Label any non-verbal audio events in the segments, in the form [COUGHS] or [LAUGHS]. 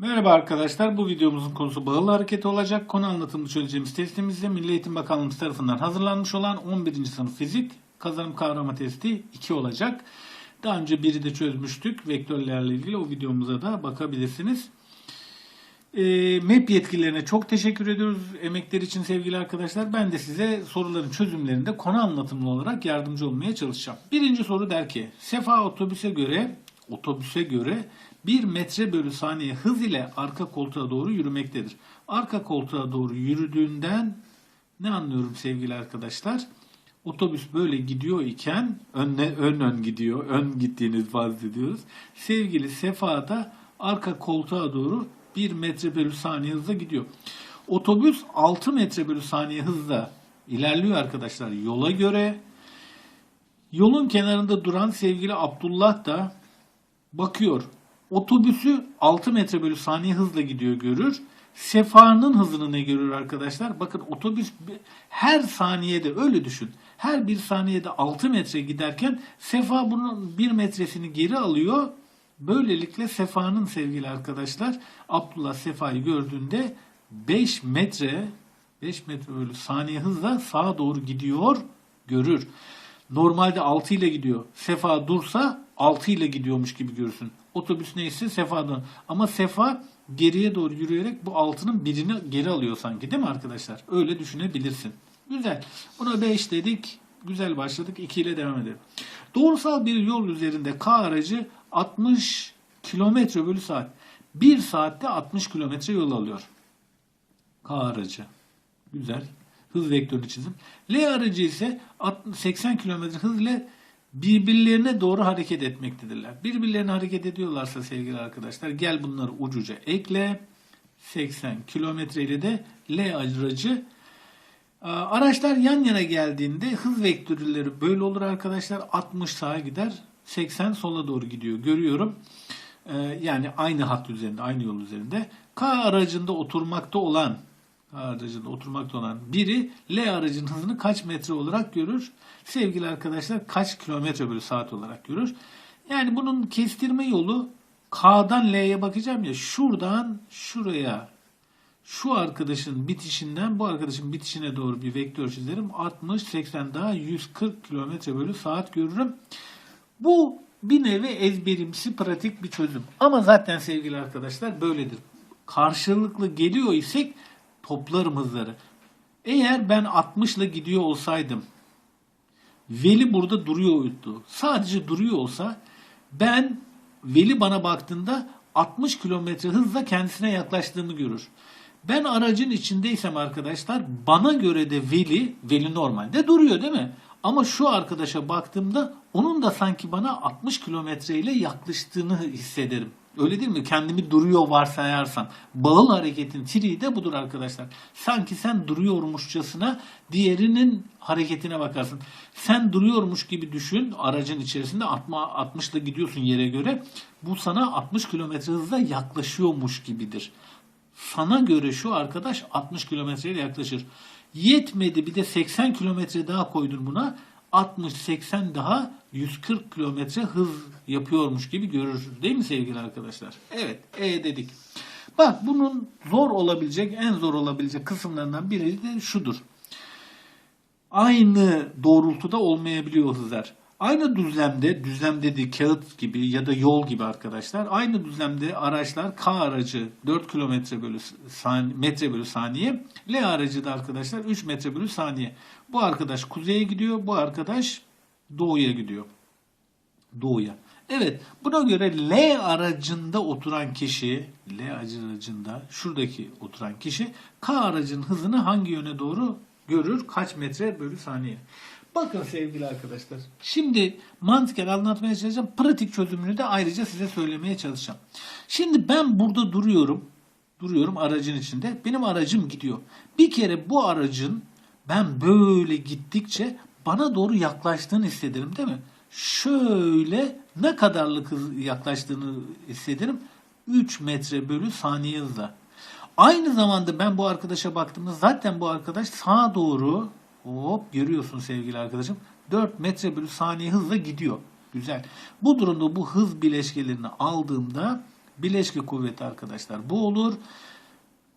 Merhaba arkadaşlar. Bu videomuzun konusu bağıl hareket olacak. Konu anlatımını çözeceğimiz testimizde Milli Eğitim Bakanlığımız tarafından hazırlanmış olan 11. sınıf fizik kazanım kavrama testi 2 olacak. Daha önce biri de çözmüştük. Vektörlerle ilgili o videomuza da bakabilirsiniz. E, MEP yetkililerine çok teşekkür ediyoruz emekleri için sevgili arkadaşlar. Ben de size soruların çözümlerinde konu anlatımlı olarak yardımcı olmaya çalışacağım. Birinci soru der ki Sefa otobüse göre otobüse göre 1 metre bölü saniye hız ile arka koltuğa doğru yürümektedir. Arka koltuğa doğru yürüdüğünden ne anlıyorum sevgili arkadaşlar? Otobüs böyle gidiyor iken önne, ön ön gidiyor. Ön gittiğini farz ediyoruz. Sevgili Sefa da arka koltuğa doğru 1 metre bölü saniye hızla gidiyor. Otobüs 6 metre bölü saniye hızla ilerliyor arkadaşlar yola göre. Yolun kenarında duran sevgili Abdullah da bakıyor. Otobüsü 6 metre bölü saniye hızla gidiyor görür. Sefa'nın hızını ne görür arkadaşlar? Bakın otobüs her saniyede öyle düşün. Her bir saniyede 6 metre giderken Sefa bunun 1 metresini geri alıyor. Böylelikle Sefa'nın sevgili arkadaşlar Abdullah Sefa'yı gördüğünde 5 metre 5 metre bölü saniye hızla sağa doğru gidiyor görür. Normalde 6 ile gidiyor. Sefa dursa 6 ile gidiyormuş gibi görürsün. Otobüs neyse Sefa'dan. Ama Sefa geriye doğru yürüyerek bu 6'nın birini geri alıyor sanki değil mi arkadaşlar? Öyle düşünebilirsin. Güzel. Buna 5 dedik. Güzel başladık. 2 ile devam edelim. Doğrusal bir yol üzerinde K aracı 60 kilometre bölü saat. 1 saatte 60 kilometre yol alıyor. K aracı. Güzel. Hız vektörünü çizim. L aracı ise 60 80 km hız ile birbirlerine doğru hareket etmektedirler. Birbirlerine hareket ediyorlarsa sevgili arkadaşlar gel bunları ucuca ekle. 80 kilometre ile de L aracı Araçlar yan yana geldiğinde hız vektörleri böyle olur arkadaşlar. 60 sağa gider, 80 sola doğru gidiyor. Görüyorum. Ee, yani aynı hat üzerinde, aynı yol üzerinde. K aracında oturmakta olan aracında oturmakta olan biri L aracın hızını kaç metre olarak görür? Sevgili arkadaşlar kaç kilometre bölü saat olarak görür? Yani bunun kestirme yolu K'dan L'ye bakacağım ya şuradan şuraya şu arkadaşın bitişinden bu arkadaşın bitişine doğru bir vektör çizerim. 60, 80 daha 140 km bölü saat görürüm. Bu bir nevi ezberimsi pratik bir çözüm. Ama zaten sevgili arkadaşlar böyledir. Karşılıklı geliyor isek toplarım hızları. Eğer ben 60 ile gidiyor olsaydım Veli burada duruyordu. Sadece duruyor olsa ben Veli bana baktığında 60 kilometre hızla kendisine yaklaştığımı görür. Ben aracın içindeysem arkadaşlar bana göre de Veli, Veli normalde duruyor değil mi? Ama şu arkadaşa baktığımda onun da sanki bana 60 kilometre ile yaklaştığını hissederim. Öyle değil mi? Kendimi duruyor varsayarsam. Bağıl hareketin triği de budur arkadaşlar. Sanki sen duruyormuşçasına diğerinin hareketine bakarsın. Sen duruyormuş gibi düşün aracın içerisinde 60 ile gidiyorsun yere göre. Bu sana 60 kilometre hızla yaklaşıyormuş gibidir. Sana göre şu arkadaş 60 kilometre ile yaklaşır. Yetmedi bir de 80 kilometre daha koydun buna. 60-80 daha 140 kilometre hız yapıyormuş gibi görür. Değil mi sevgili arkadaşlar? Evet. E dedik. Bak bunun zor olabilecek, en zor olabilecek kısımlarından biri de şudur. Aynı doğrultuda olmayabiliyor hızlar. Aynı düzlemde, düzlem dediği kağıt gibi ya da yol gibi arkadaşlar. Aynı düzlemde araçlar K aracı 4 kilometre bölü saniye, metre bölü saniye. L aracı da arkadaşlar 3 metre bölü saniye. Bu arkadaş kuzeye gidiyor, bu arkadaş doğuya gidiyor. Doğuya. Evet, buna göre L aracında oturan kişi, L aracında şuradaki oturan kişi K aracın hızını hangi yöne doğru görür? Kaç metre bölü saniye? Bakın sevgili arkadaşlar. Şimdi mantıken anlatmaya çalışacağım. Pratik çözümünü de ayrıca size söylemeye çalışacağım. Şimdi ben burada duruyorum. Duruyorum aracın içinde. Benim aracım gidiyor. Bir kere bu aracın ben böyle gittikçe bana doğru yaklaştığını hissederim değil mi? Şöyle ne kadarlık yaklaştığını hissederim. 3 metre bölü saniye hızla. Aynı zamanda ben bu arkadaşa baktığımda zaten bu arkadaş sağa doğru hop görüyorsun sevgili arkadaşım 4 metre bölü saniye hızla gidiyor. Güzel. Bu durumda bu hız bileşkelerini aldığımda Bileşke kuvveti arkadaşlar bu olur.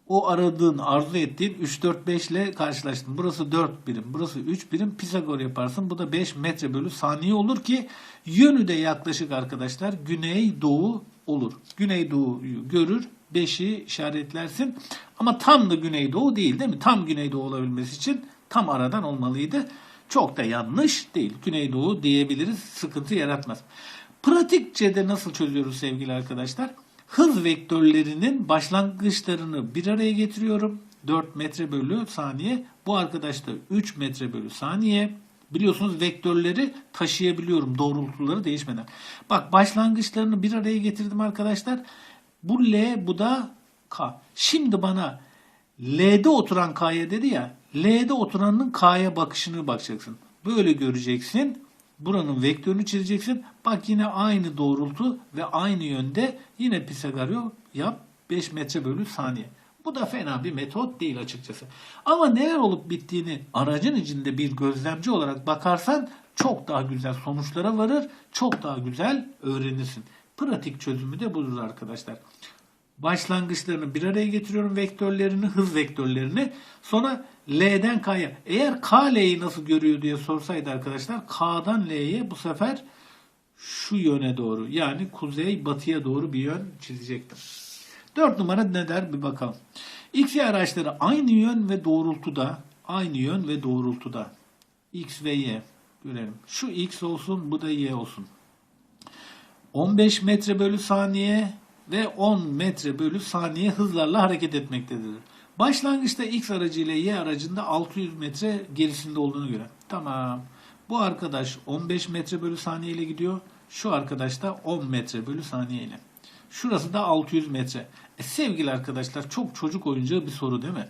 O aradığın, arzu ettiğin 3, 4, 5 ile karşılaştın. Burası 4 birim, burası 3 birim. Pisagor yaparsın. Bu da 5 metre bölü saniye olur ki yönü de yaklaşık arkadaşlar güney doğu olur. Güney doğuyu görür. 5'i işaretlersin. Ama tam da güneydoğu değil değil mi? Tam güneydoğu olabilmesi için tam aradan olmalıydı. Çok da yanlış değil. Güneydoğu diyebiliriz. Sıkıntı yaratmaz. Pratikçe de nasıl çözüyoruz sevgili arkadaşlar? Hız vektörlerinin başlangıçlarını bir araya getiriyorum. 4 metre bölü saniye. Bu arkadaş da 3 metre bölü saniye. Biliyorsunuz vektörleri taşıyabiliyorum doğrultuları değişmeden. Bak başlangıçlarını bir araya getirdim arkadaşlar. Bu L bu da K. Şimdi bana L'de oturan K'ya dedi ya. L'de oturanın K'ya bakışını bakacaksın. Böyle göreceksin. Buranın vektörünü çizeceksin. Bak yine aynı doğrultu ve aynı yönde yine Pisagor'u yap 5 metre bölü saniye. Bu da fena bir metot değil açıkçası. Ama neler olup bittiğini aracın içinde bir gözlemci olarak bakarsan çok daha güzel sonuçlara varır, çok daha güzel öğrenirsin. Pratik çözümü de budur arkadaşlar. Başlangıçlarını bir araya getiriyorum vektörlerini, hız vektörlerini. Sonra L'den K'ya. Eğer K L'yi nasıl görüyor diye sorsaydı arkadaşlar K'dan L'ye bu sefer şu yöne doğru yani kuzey batıya doğru bir yön çizecektim. 4 numara ne der bir bakalım. X y araçları aynı yön ve doğrultuda, aynı yön ve doğrultuda. X ve Y görelim. Şu X olsun, bu da Y olsun. 15 metre bölü saniye ve 10 metre bölü saniye hızlarla hareket etmektedir. Başlangıçta X aracı ile Y aracında 600 metre gerisinde olduğunu göre. Tamam. Bu arkadaş 15 metre bölü saniye ile gidiyor. Şu arkadaş da 10 metre bölü saniye ile. Şurası da 600 metre. E, sevgili arkadaşlar çok çocuk oyuncağı bir soru değil mi?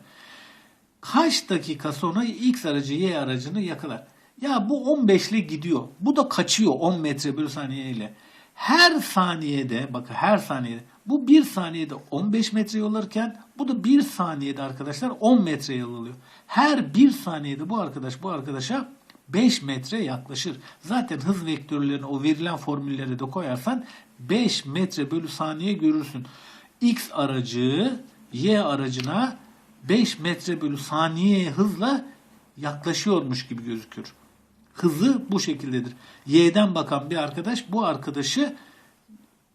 Kaç dakika sonra X aracı Y aracını yakalar? Ya bu 15 ile gidiyor. Bu da kaçıyor 10 metre bölü saniye ile. Her saniyede bakın her saniyede bu bir saniyede 15 metre yol alırken bu da bir saniyede arkadaşlar 10 metre yol alıyor. Her bir saniyede bu arkadaş bu arkadaşa 5 metre yaklaşır. Zaten hız vektörlerini o verilen formülleri de koyarsan 5 metre bölü saniye görürsün. X aracı Y aracına 5 metre bölü saniye hızla yaklaşıyormuş gibi gözükür. Hızı bu şekildedir. Y'den bakan bir arkadaş bu arkadaşı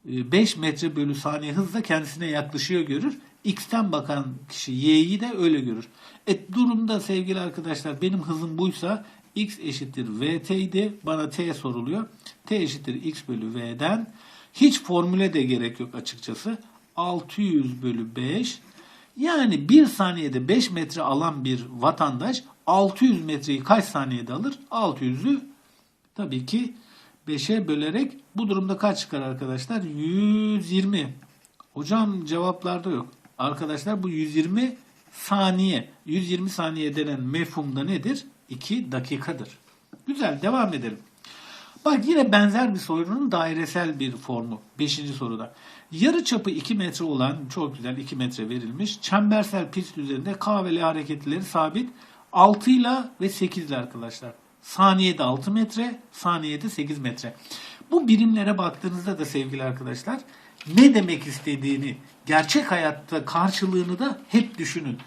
5 metre bölü saniye hızla kendisine yaklaşıyor görür. X'ten bakan kişi Y'yi de öyle görür. E durumda sevgili arkadaşlar benim hızım buysa X eşittir VT idi. Bana T soruluyor. T eşittir X bölü V'den. Hiç formüle de gerek yok açıkçası. 600 bölü 5. Yani bir saniyede 5 metre alan bir vatandaş 600 metreyi kaç saniyede alır? 600'ü tabii ki 5'e bölerek bu durumda kaç çıkar arkadaşlar? 120. Hocam cevaplarda yok. Arkadaşlar bu 120 saniye. 120 saniye denen mefhumda nedir? 2 dakikadır. Güzel devam edelim. Bak yine benzer bir sorunun dairesel bir formu. 5. soruda. Yarı çapı 2 metre olan çok güzel 2 metre verilmiş. Çembersel pist üzerinde K ve L hareketleri sabit. 6 ile ve 8 ile arkadaşlar. Saniyede 6 metre, saniyede 8 metre. Bu birimlere baktığınızda da sevgili arkadaşlar ne demek istediğini, gerçek hayatta karşılığını da hep düşünün.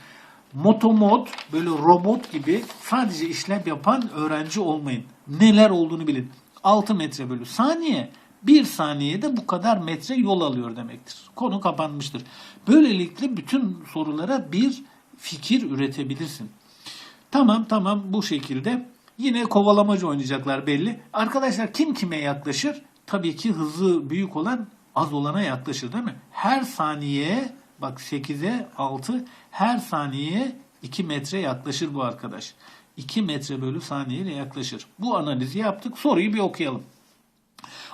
Motomod, böyle robot gibi sadece işlem yapan öğrenci olmayın. Neler olduğunu bilin. 6 metre bölü saniye, 1 saniyede bu kadar metre yol alıyor demektir. Konu kapanmıştır. Böylelikle bütün sorulara bir fikir üretebilirsin. Tamam tamam bu şekilde yine kovalamacı oynayacaklar belli. Arkadaşlar kim kime yaklaşır? Tabii ki hızı büyük olan az olana yaklaşır değil mi? Her saniye bak 8'e 6 her saniye 2 metre yaklaşır bu arkadaş. 2 metre bölü saniye ile yaklaşır. Bu analizi yaptık. Soruyu bir okuyalım.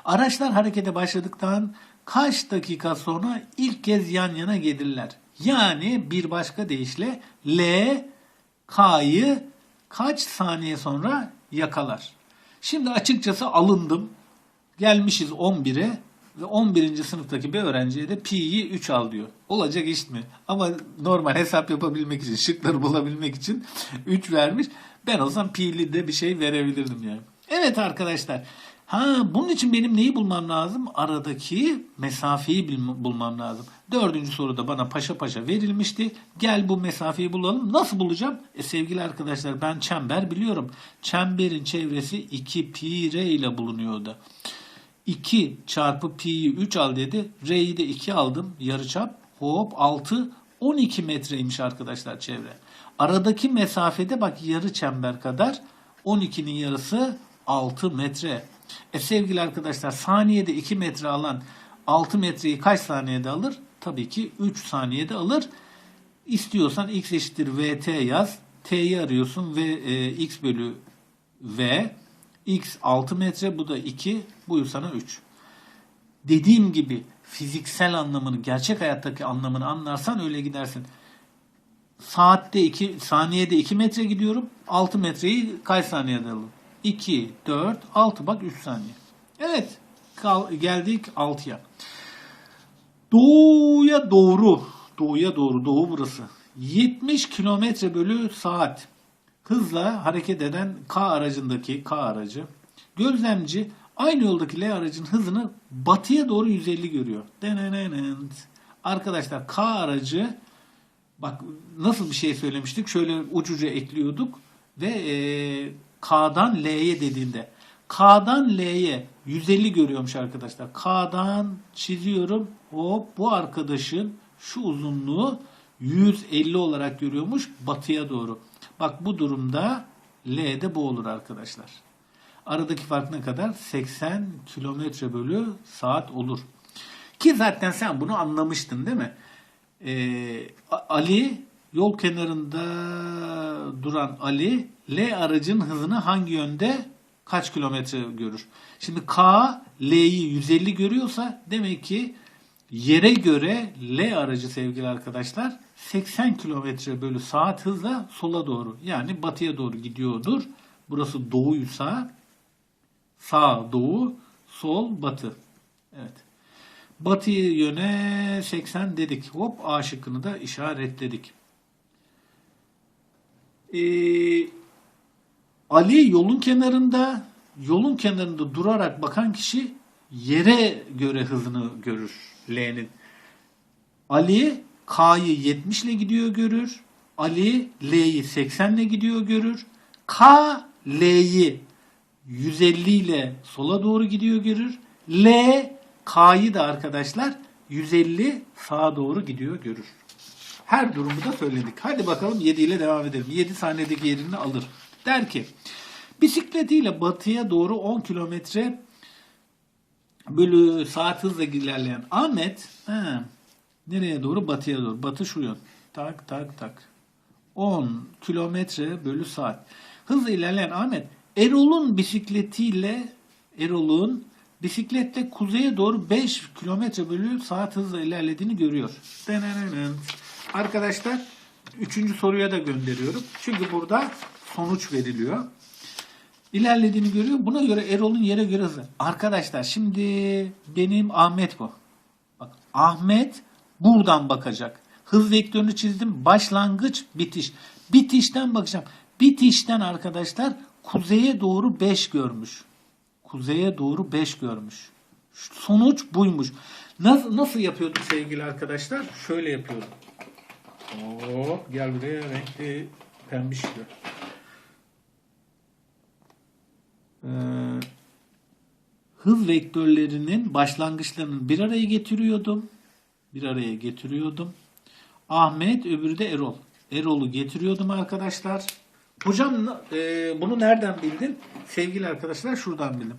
Araçlar harekete başladıktan kaç dakika sonra ilk kez yan yana gelirler? Yani bir başka deyişle L K'yı kaç saniye sonra yakalar? Şimdi açıkçası alındım. Gelmişiz 11'e ve 11. sınıftaki bir öğrenciye de pi'yi 3 al diyor. Olacak iş mi? Ama normal hesap yapabilmek için, şıkları bulabilmek için 3 vermiş. Ben olsam pi'li de bir şey verebilirdim yani. Evet arkadaşlar. Ha, bunun için benim neyi bulmam lazım? Aradaki mesafeyi bulmam lazım. Dördüncü soruda bana paşa paşa verilmişti. Gel bu mesafeyi bulalım. Nasıl bulacağım? E sevgili arkadaşlar ben çember biliyorum. Çemberin çevresi 2 pi r ile bulunuyordu. 2 çarpı pi'yi 3 al dedi. R'yi de 2 aldım. Yarıçap. Hop 6 12 metreymiş arkadaşlar çevre. Aradaki mesafede bak yarı çember kadar 12'nin yarısı 6 metre. E sevgili arkadaşlar saniyede 2 metre alan 6 metreyi kaç saniyede alır? Tabii ki 3 saniyede alır. İstiyorsan x eşittir vt yaz. T'yi arıyorsun ve e, x bölü v. x 6 metre bu da 2. Buyur sana 3. Dediğim gibi fiziksel anlamını, gerçek hayattaki anlamını anlarsan öyle gidersin. Saatte 2, saniyede 2 metre gidiyorum. 6 metreyi kaç saniyede alırım? 2, 4, 6 bak 3 saniye. Evet kal- geldik 6'ya. Doğuya doğru, doğuya doğru, doğu burası. 70 kilometre bölü saat hızla hareket eden K aracındaki K aracı gözlemci aynı yoldaki L aracın hızını batıya doğru 150 görüyor. Denenenent. Arkadaşlar K aracı bak nasıl bir şey söylemiştik şöyle ucuca ekliyorduk ve e, K'dan L'ye dediğinde K'dan L'ye 150 görüyormuş arkadaşlar. K'dan çiziyorum. Hop bu arkadaşın şu uzunluğu 150 olarak görüyormuş batıya doğru. Bak bu durumda L'de bu olur arkadaşlar. Aradaki fark ne kadar? 80 kilometre bölü saat olur. Ki zaten sen bunu anlamıştın değil mi? Ee, Ali yol kenarında duran Ali L aracın hızını hangi yönde kaç kilometre görür? Şimdi K L'yi 150 görüyorsa demek ki yere göre L aracı sevgili arkadaşlar 80 kilometre bölü saat hızla sola doğru yani batıya doğru gidiyordur. Burası doğuysa sağ doğu sol batı. Evet. Batı yöne 80 dedik. Hop A şıkkını da işaretledik. Ee, Ali yolun kenarında yolun kenarında durarak bakan kişi yere göre hızını görür L'nin. Ali K'yı 70 ile gidiyor görür. Ali L'yi 80 ile gidiyor görür. K L'yi 150 ile sola doğru gidiyor görür. L K'yı da arkadaşlar 150 sağa doğru gidiyor görür. Her durumu da söyledik. Hadi bakalım 7 ile devam edelim. 7 saniyedeki yerini alır. Der ki bisikletiyle batıya doğru 10 kilometre bölü saat hızla ilerleyen Ahmet he, nereye doğru? Batıya doğru. Batı şu yön. Tak tak tak. 10 kilometre bölü saat. Hızla ilerleyen Ahmet Erol'un bisikletiyle Erol'un bisikletle kuzeye doğru 5 kilometre bölü saat hızla ilerlediğini görüyor. Denenenen. Arkadaşlar üçüncü soruya da gönderiyorum. Çünkü burada sonuç veriliyor. İlerlediğini görüyor. Buna göre Erol'un yere göre hızı. Arkadaşlar şimdi benim Ahmet bu. Bak Ahmet buradan bakacak. Hız vektörünü çizdim. Başlangıç, bitiş. Bitişten bakacağım. Bitişten arkadaşlar kuzeye doğru 5 görmüş. Kuzeye doğru 5 görmüş. Sonuç buymuş. Nasıl, nasıl yapıyorduk sevgili arkadaşlar? Şöyle yapıyordum. Hop gel buraya renkli pembiş gör. Ee, hız vektörlerinin başlangıçlarını bir araya getiriyordum. Bir araya getiriyordum. Ahmet öbürü de Erol. Erol'u getiriyordum arkadaşlar. Hocam e, bunu nereden bildin? Sevgili arkadaşlar şuradan bildim.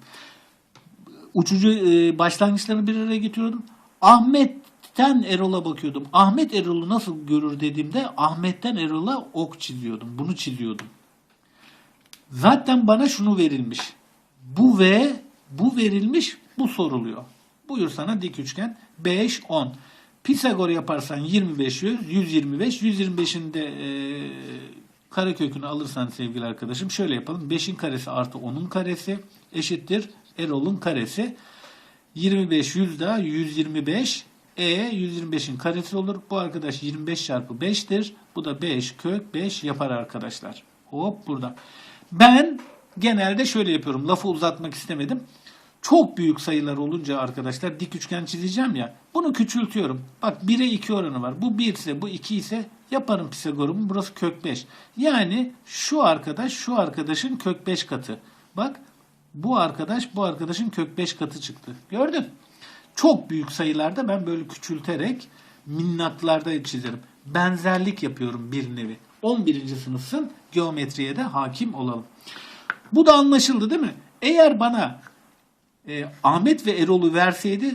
Uçucu e, başlangıçlarını bir araya getiriyordum. Ahmet'ten Erol'a bakıyordum. Ahmet Erol'u nasıl görür dediğimde Ahmet'ten Erol'a ok çiziyordum. Bunu çiziyordum. Zaten bana şunu verilmiş. Bu ve bu verilmiş, bu soruluyor. Buyur sana dik üçgen 5 10. Pisagor yaparsan 25 100, 125, 125'in de e, karekökünü alırsan sevgili arkadaşım şöyle yapalım. 5'in karesi artı 10'un karesi eşittir Erol'un karesi. 25 100 daha 125 e 125'in karesi olur. Bu arkadaş 25 çarpı 5'tir. Bu da 5 kök 5 yapar arkadaşlar. Hop burada. Ben genelde şöyle yapıyorum. Lafı uzatmak istemedim. Çok büyük sayılar olunca arkadaşlar dik üçgen çizeceğim ya. Bunu küçültüyorum. Bak 1'e 2 oranı var. Bu 1 ise bu 2 ise yaparım Pisagor'umu. Burası kök 5. Yani şu arkadaş şu arkadaşın kök 5 katı. Bak bu arkadaş bu arkadaşın kök 5 katı çıktı. Gördün? Çok büyük sayılarda ben böyle küçülterek minnaklarda çizerim. Benzerlik yapıyorum bir nevi. 11. sınıfsın geometriye de hakim olalım. Bu da anlaşıldı değil mi? Eğer bana e, Ahmet ve Erol'u verseydi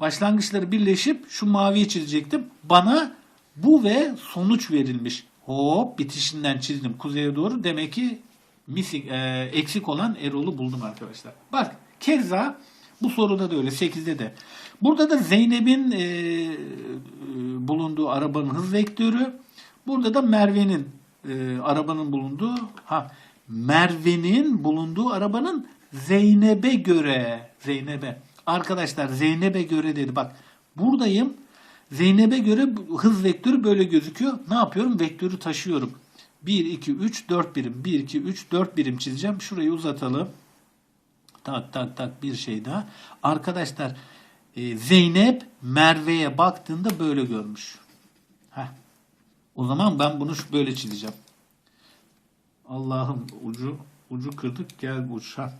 başlangıçları birleşip şu maviyi çizecektim. Bana bu ve sonuç verilmiş. Hop bitişinden çizdim kuzeye doğru. Demek ki missing, e, eksik olan Erol'u buldum arkadaşlar. Bak keza bu soruda da öyle 8'de de. Burada da Zeynep'in e, e, bulunduğu arabanın hız vektörü. Burada da Merve'nin e, arabanın bulunduğu ha Merve'nin bulunduğu arabanın Zeynep'e göre Zeynep'e arkadaşlar Zeynep'e göre dedi bak buradayım Zeynep'e göre hız vektörü böyle gözüküyor. Ne yapıyorum? Vektörü taşıyorum. 1, 2, 3, 4 birim. 1, 2, 3, 4 birim çizeceğim. Şurayı uzatalım. Tak tak tak bir şey daha. Arkadaşlar e, Zeynep Merve'ye baktığında böyle görmüş. Heh. O zaman ben bunu böyle çizeceğim. Allah'ım ucu ucu kırdık gel uç. Ha.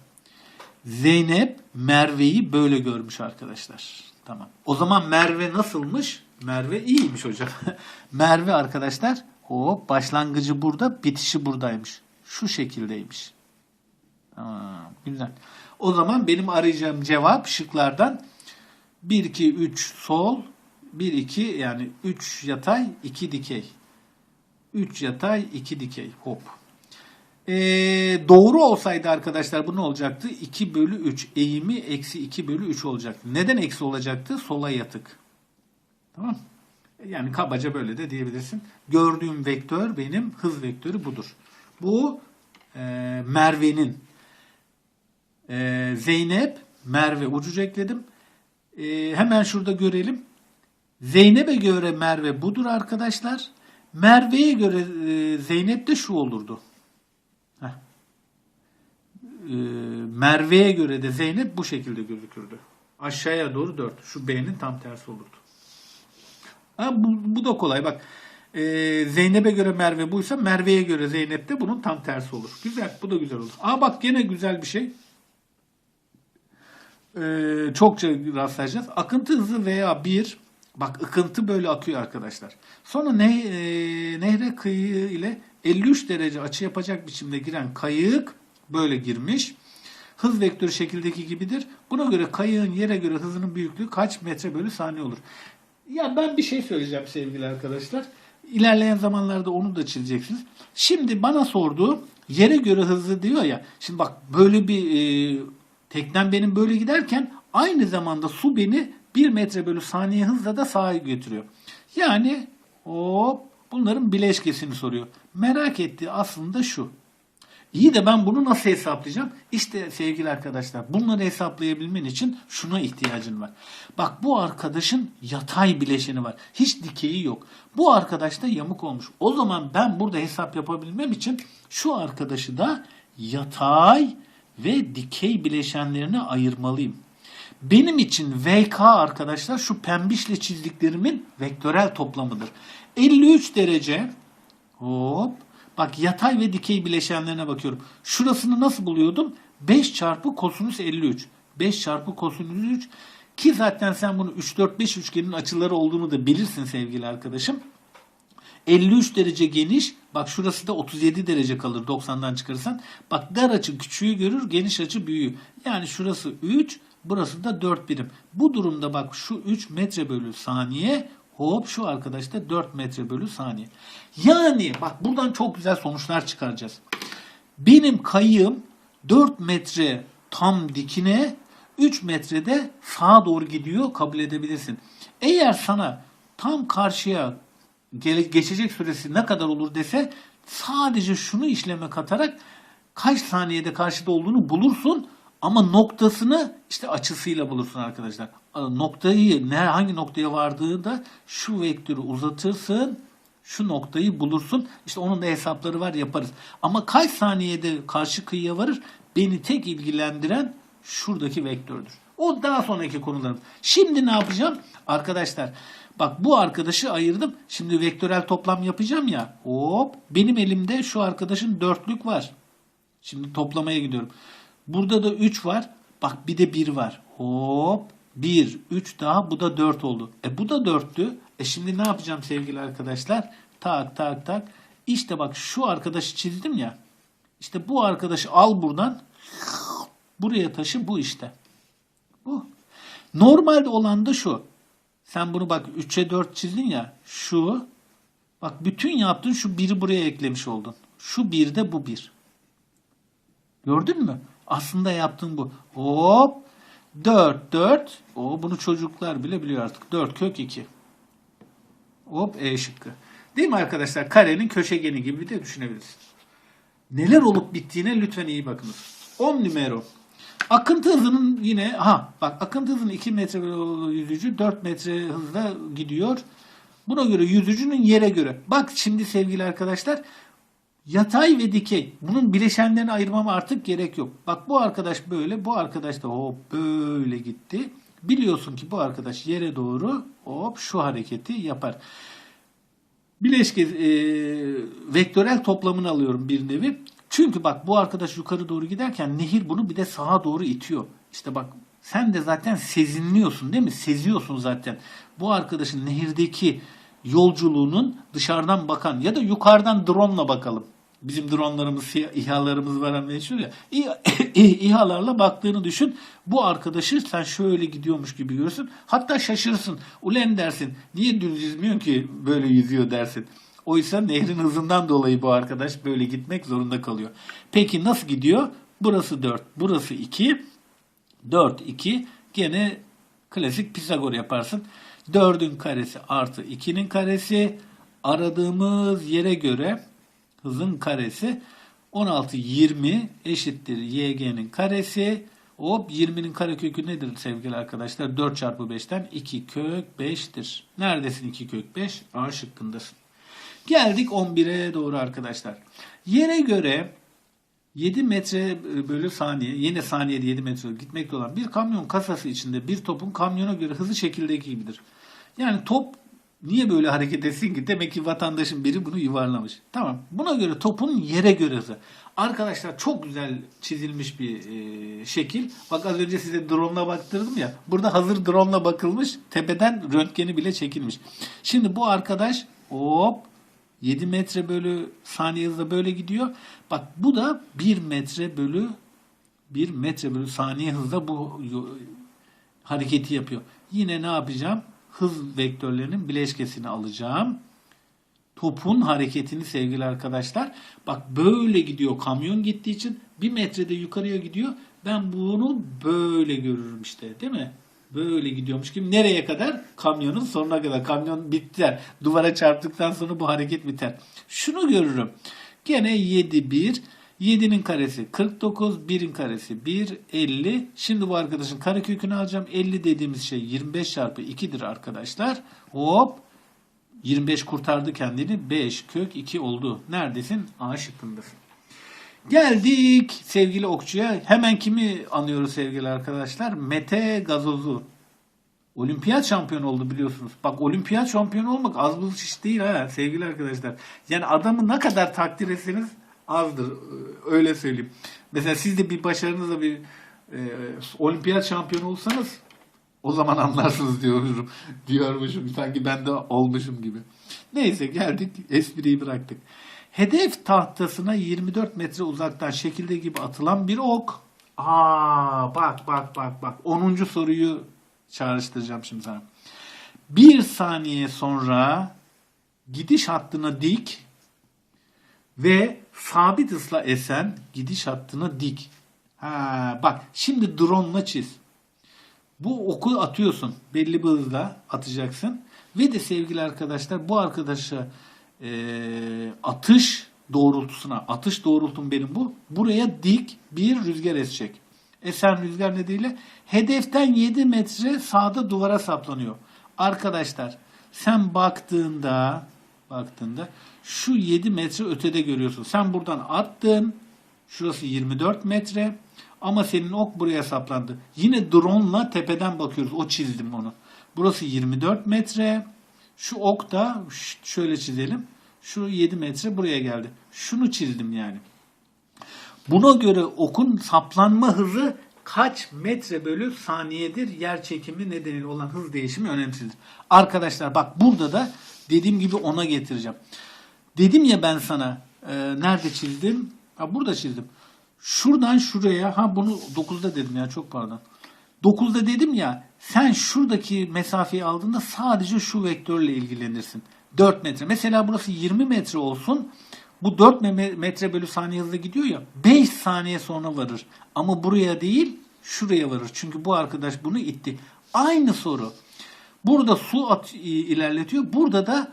Zeynep Merve'yi böyle görmüş arkadaşlar. Tamam. O zaman Merve nasılmış? Merve iyiymiş hocam. [LAUGHS] Merve arkadaşlar hop başlangıcı burada bitişi buradaymış. Şu şekildeymiş. Tamam, güzel. O zaman benim arayacağım cevap şıklardan 1, 2, 3 sol, 1, 2 yani 3 yatay, 2 dikey. 3 yatay, 2 dikey. Hop. Ee, doğru olsaydı arkadaşlar bu ne olacaktı? 2 bölü 3 eğimi eksi 2 bölü 3 olacaktı. Neden eksi olacaktı? Sola yatık. Tamam Yani kabaca böyle de diyebilirsin. Gördüğüm vektör benim hız vektörü budur. Bu e, Merve'nin e, Zeynep, Merve ucucu ekledim. E, hemen şurada görelim. Zeynep'e göre Merve budur arkadaşlar. Merve'ye göre e, Zeynep de şu olurdu. E, Merve'ye göre de Zeynep bu şekilde gözükürdü. Aşağıya doğru 4. Şu B'nin tam tersi olurdu. Ha, bu, bu da kolay bak. E, Zeynep'e göre Merve buysa Merve'ye göre Zeynep de bunun tam tersi olur. Güzel. Bu da güzel olur. Aa bak gene güzel bir şey. Ee, çokça rastlayacağız. Akıntı hızı veya bir bak akıntı böyle akıyor arkadaşlar. Sonra ne, e, nehre kıyı ile 53 derece açı yapacak biçimde giren kayık böyle girmiş. Hız vektörü şekildeki gibidir. Buna göre kayığın yere göre hızının büyüklüğü kaç metre bölü saniye olur? Ya ben bir şey söyleyeceğim sevgili arkadaşlar. İlerleyen zamanlarda onu da çizeceksiniz. Şimdi bana sorduğu yere göre hızlı diyor ya. Şimdi bak böyle bir e, teknem benim böyle giderken aynı zamanda su beni 1 metre bölü saniye hızla da sağa götürüyor. Yani hop bunların bileşkesini soruyor. Merak ettiği aslında şu. İyi de ben bunu nasıl hesaplayacağım? İşte sevgili arkadaşlar bunları hesaplayabilmen için şuna ihtiyacın var. Bak bu arkadaşın yatay bileşeni var. Hiç dikeyi yok. Bu arkadaş da yamuk olmuş. O zaman ben burada hesap yapabilmem için şu arkadaşı da yatay ve dikey bileşenlerine ayırmalıyım. Benim için VK arkadaşlar şu pembişle çizdiklerimin vektörel toplamıdır. 53 derece hop bak yatay ve dikey bileşenlerine bakıyorum. Şurasını nasıl buluyordum? 5 çarpı kosinüs 53. 5 çarpı kosinüs 3 ki zaten sen bunu 3 4 5 üçgenin açıları olduğunu da bilirsin sevgili arkadaşım. 53 derece geniş. Bak şurası da 37 derece kalır 90'dan çıkarırsan. Bak dar açı küçüğü görür, geniş açı büyüğü. Yani şurası 3, burası da 4 birim. Bu durumda bak şu 3 metre bölü saniye, hop şu arkadaş da 4 metre bölü saniye. Yani bak buradan çok güzel sonuçlar çıkaracağız. Benim kayığım 4 metre tam dikine 3 metrede sağa doğru gidiyor kabul edebilirsin. Eğer sana tam karşıya geçecek süresi ne kadar olur dese sadece şunu işleme katarak kaç saniyede karşıda olduğunu bulursun ama noktasını işte açısıyla bulursun arkadaşlar. Noktayı ne hangi noktaya vardığı da şu vektörü uzatırsın şu noktayı bulursun. İşte onun da hesapları var yaparız. Ama kaç saniyede karşı kıyıya varır? Beni tek ilgilendiren şuradaki vektördür. O daha sonraki konularımız. Şimdi ne yapacağım? Arkadaşlar bak bu arkadaşı ayırdım. Şimdi vektörel toplam yapacağım ya. Hop benim elimde şu arkadaşın dörtlük var. Şimdi toplamaya gidiyorum. Burada da 3 var. Bak bir de 1 var. Hop 1, 3 daha bu da 4 oldu. E bu da 4'tü. E şimdi ne yapacağım sevgili arkadaşlar? Tak tak tak. İşte bak şu arkadaşı çizdim ya. İşte bu arkadaşı al buradan. Buraya taşı bu işte. Bu. Normalde olan da şu. Sen bunu bak 3'e 4 çizdin ya. Şu. Bak bütün yaptığın şu 1'i buraya eklemiş oldun. Şu 1 de bu 1. Gördün mü? Aslında yaptığın bu. Hop. 4, 4. O bunu çocuklar bile biliyor artık. 4 kök 2. Hop E şıkkı. Değil mi arkadaşlar? Karenin köşegeni gibi de düşünebiliriz. Neler olup bittiğine lütfen iyi bakınız. 10 numero. Akıntı hızının yine ha bak akıntı hızının 2 metre yüzücü 4 metre hızla gidiyor. Buna göre yüzücünün yere göre. Bak şimdi sevgili arkadaşlar yatay ve dikey. Bunun bileşenlerini ayırmama artık gerek yok. Bak bu arkadaş böyle, bu arkadaş da hop böyle gitti. Biliyorsun ki bu arkadaş yere doğru hop şu hareketi yapar. Bileşke e, vektörel toplamını alıyorum bir nevi. Çünkü bak bu arkadaş yukarı doğru giderken nehir bunu bir de sağa doğru itiyor. İşte bak sen de zaten sezinliyorsun değil mi? Seziyorsun zaten. Bu arkadaşın nehirdeki yolculuğunun dışarıdan bakan ya da yukarıdan drone'la bakalım. Bizim dronlarımız, İHA'larımız var ama meşhur ya. İHA, [COUGHS] İHA'larla baktığını düşün. Bu arkadaşı sen şöyle gidiyormuş gibi görürsün. Hatta şaşırsın. Ulen dersin. Niye düz yüzmüyor ki böyle yüzüyor dersin. Oysa nehrin hızından dolayı bu arkadaş böyle gitmek zorunda kalıyor. Peki nasıl gidiyor? Burası 4, burası 2. 4, 2. Gene klasik Pisagor yaparsın. 4'ün karesi artı 2'nin karesi. Aradığımız yere göre hızın karesi 16 20 eşittir YG'nin karesi. Hop 20'nin karekökü nedir sevgili arkadaşlar? 4 çarpı 5'ten 2 kök 5'tir. Neredesin 2 kök 5? A şıkkındasın. Geldik 11'e doğru arkadaşlar. Yere göre 7 metre bölü saniye, yine saniyede 7 metre gitmekte olan bir kamyon kasası içinde bir topun kamyona göre hızı şekildeki gibidir. Yani top niye böyle hareket etsin ki? Demek ki vatandaşın biri bunu yuvarlamış. Tamam. Buna göre topun yere göre hızı. Arkadaşlar çok güzel çizilmiş bir e, şekil. Bak az önce size drone'la baktırdım ya. Burada hazır drone'la bakılmış. Tepeden röntgeni bile çekilmiş. Şimdi bu arkadaş hop 7 metre bölü saniye hızla böyle gidiyor. Bak bu da 1 metre bölü 1 metre bölü saniye hızla bu hareketi yapıyor. Yine ne yapacağım? Hız vektörlerinin bileşkesini alacağım. Topun hareketini sevgili arkadaşlar. Bak böyle gidiyor kamyon gittiği için 1 metrede yukarıya gidiyor. Ben bunu böyle görürüm işte değil mi? Böyle gidiyormuş gibi. Nereye kadar? Kamyonun sonuna kadar. Kamyon biter. Duvara çarptıktan sonra bu hareket biter. Şunu görürüm. Gene 7 1. 7'nin karesi 49, 1'in karesi 1, 50. Şimdi bu arkadaşın karekökünü alacağım. 50 dediğimiz şey 25 çarpı 2'dir arkadaşlar. Hop. 25 kurtardı kendini. 5 kök 2 oldu. Neredesin? A şıkkındasın. Geldik sevgili okçuya. Hemen kimi anıyoruz sevgili arkadaşlar? Mete Gazoz'u. Olimpiyat şampiyonu oldu biliyorsunuz. Bak olimpiyat şampiyonu olmak az buz iş değil ha sevgili arkadaşlar. Yani adamı ne kadar takdir etseniz azdır. Öyle söyleyeyim. Mesela siz de bir başarınızla bir e, olimpiyat şampiyonu olsanız o zaman anlarsınız diyorum. [LAUGHS] Diyormuşum sanki ben de olmuşum gibi. Neyse geldik espriyi bıraktık. Hedef tahtasına 24 metre uzaktan şekilde gibi atılan bir ok. Aa bak bak bak bak. 10. soruyu çağrıştıracağım şimdi sana. Bir saniye sonra gidiş hattına dik ve sabit hızla esen gidiş hattına dik. Ha, bak şimdi drone'la çiz. Bu oku atıyorsun. Belli bir hızla atacaksın. Ve de sevgili arkadaşlar bu arkadaşa e, atış doğrultusuna, atış doğrultum benim bu. Buraya dik bir rüzgar esecek. Esen rüzgar nedeniyle hedeften 7 metre sağda duvara saplanıyor. Arkadaşlar sen baktığında baktığında şu 7 metre ötede görüyorsun. Sen buradan attın. Şurası 24 metre. Ama senin ok buraya saplandı. Yine drone'la tepeden bakıyoruz. O çizdim onu. Burası 24 metre. Şu ok da şöyle çizelim. Şu 7 metre buraya geldi. Şunu çizdim yani. Buna göre okun saplanma hızı kaç metre bölü saniyedir? Yer çekimi nedeniyle olan hız değişimi önemsizdir. Arkadaşlar bak burada da dediğim gibi ona getireceğim. Dedim ya ben sana e, nerede çizdim? Ha, burada çizdim. Şuradan şuraya ha bunu 9'da dedim ya çok pardon. 9'da dedim ya sen şuradaki mesafeyi aldığında sadece şu vektörle ilgilenirsin. 4 metre. Mesela burası 20 metre olsun. Bu 4 me- metre bölü saniye hızla gidiyor ya 5 saniye sonra varır. Ama buraya değil şuraya varır. Çünkü bu arkadaş bunu itti. Aynı soru. Burada su at, ilerletiyor. Burada da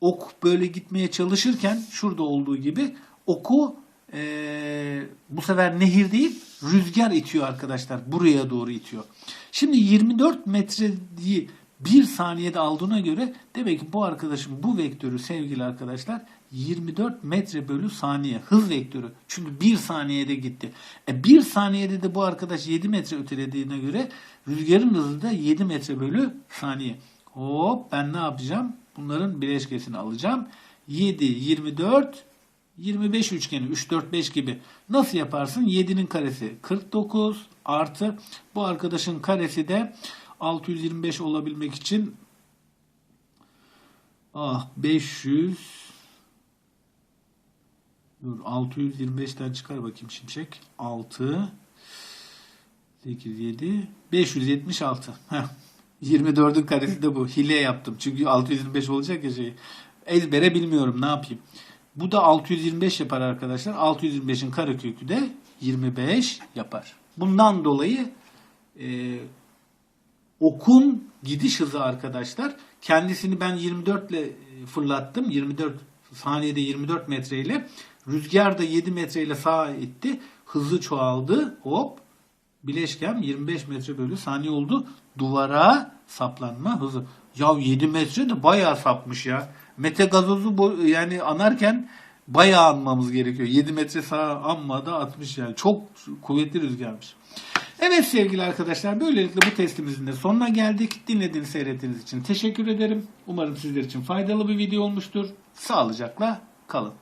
ok böyle gitmeye çalışırken şurada olduğu gibi oku eee, bu sefer nehir değil rüzgar itiyor arkadaşlar. Buraya doğru itiyor. Şimdi 24 metreyi bir saniyede aldığına göre demek ki bu arkadaşın bu vektörü sevgili arkadaşlar 24 metre bölü saniye hız vektörü. Çünkü bir saniyede gitti. E bir saniyede de bu arkadaş 7 metre ötelediğine göre rüzgarın hızı da 7 metre bölü saniye. Hop ben ne yapacağım? Bunların bileşkesini alacağım. 7, 24, 25 üçgeni 3, 4, 5 gibi. Nasıl yaparsın? 7'nin karesi 49 artı bu arkadaşın karesi de 625 olabilmek için ah 500 Dur 625'ten çıkar bakayım şimşek. 6 8 7 576. Heh. 24'ün karesi de bu. Hile yaptım. Çünkü 625 olacak ya şey. Ezbere bilmiyorum ne yapayım. Bu da 625 yapar arkadaşlar. 625'in karekökü de 25 yapar. Bundan dolayı e, okun gidiş hızı arkadaşlar kendisini ben 24 ile e, fırlattım. 24 saniyede 24 metreyle. Rüzgar da 7 metreyle sağa itti. Hızı çoğaldı. Hop. Bileşkem 25 metre bölü saniye oldu. Duvara saplanma hızı. Ya 7 metre de bayağı sapmış ya. Mete gazozu bu, yani anarken bayağı anmamız gerekiyor. 7 metre sağa amma da atmış yani. Çok kuvvetli rüzgarmış. Evet sevgili arkadaşlar böylelikle bu testimizin de sonuna geldik. Dinlediğiniz seyrettiğiniz için teşekkür ederim. Umarım sizler için faydalı bir video olmuştur. Sağlıcakla kalın.